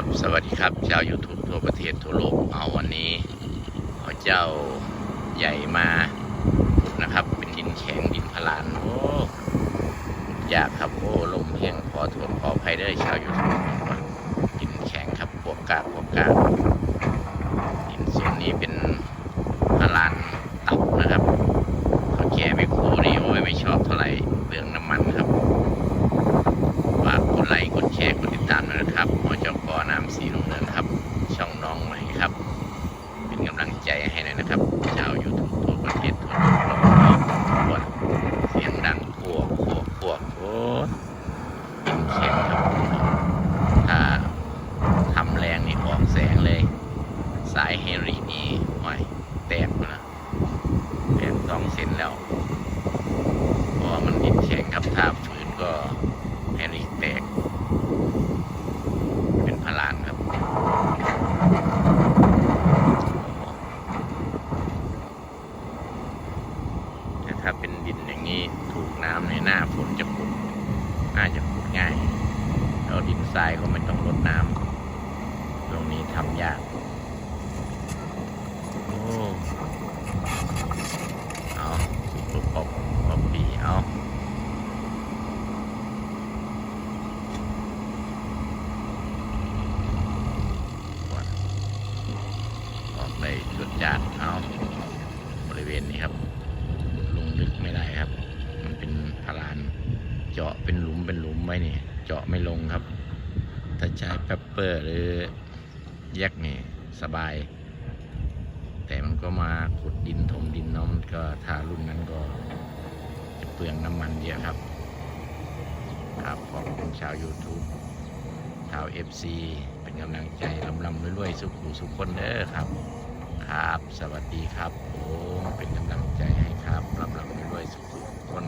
ครับ สวัสดีครับ ชาว YouTube ทั่วประเทศทั่วโลกเอาวันนี้เอาเจ้าใหญ่มานะครับ เป็นดินแข็งดินพลานโอ้ยากครับโอ้ลมเพียงขอโทษขอภัยเด้อชาว YouTube ว่าดินแข็งครับพวกกากพวกกากดินส่วนนี้เป็นพลานตับนะครับเขาแก่ไม่โคนี่โอ้ยไม่ชอบเท่าไหร่เรื่องน้ำมันครับ ฝากกดไลค์กดแชร์กดติดตามด้วยนะครับหมอจกอน้ำสีลุงเนินครับ ช่องน้องใหม่ครับ เป็นกำลังใจให้หน่อยนะครับ ชาวยูทูบทั่วประเทศทั่วโลกเราปวดเสียงดังพวกพ วกพวกโอ้ยินเข็มครับถ้าทำแรงนี่ออกแสงเลย สายเฮรินี่ห่อยแตกหมดนะแตกสองเซนแล้วเพราะว่ามันดินแข็งครับถ้าฝืนก็ แฮร์รี่แตก เป็นพลานครับแต่ ถ้าเป็นดินอย่างนี้ถูกน้ำในหน้าฝนจะขุดน่าจะขุดง่าย แล้วดินทรายก็ไม่ต้องรดน้ำตรงนี้ทำยากโอ้เอาสุกปอบปอบปีเอาออกได้จุดจาดเอาบริเวณนี้ครับ ลงลึกไม่ได้ครับ มันเป็นพลาน เจาะเป็นหลุมเป็นหลุมไว้นี่ เจาะไม่ลงครับ ถ้าใช้แปปเปอร์หรือแยกนี่สบาย แต่มันก็มาขุดดินถมดินนาะมันก็ถ้ารุ่นนั้นก็จะเปลืองน้ำมันเยอะครับ ครับขอบคุณชาว YouTube ชาว FC เป็นกำลังใจลำลำรวยๆ สุขุสุขคนเด้อครับ ครับ สวัสดีครับผมเป็นกำลังใจให้ครับลำลำรวยๆสุขุสุขคน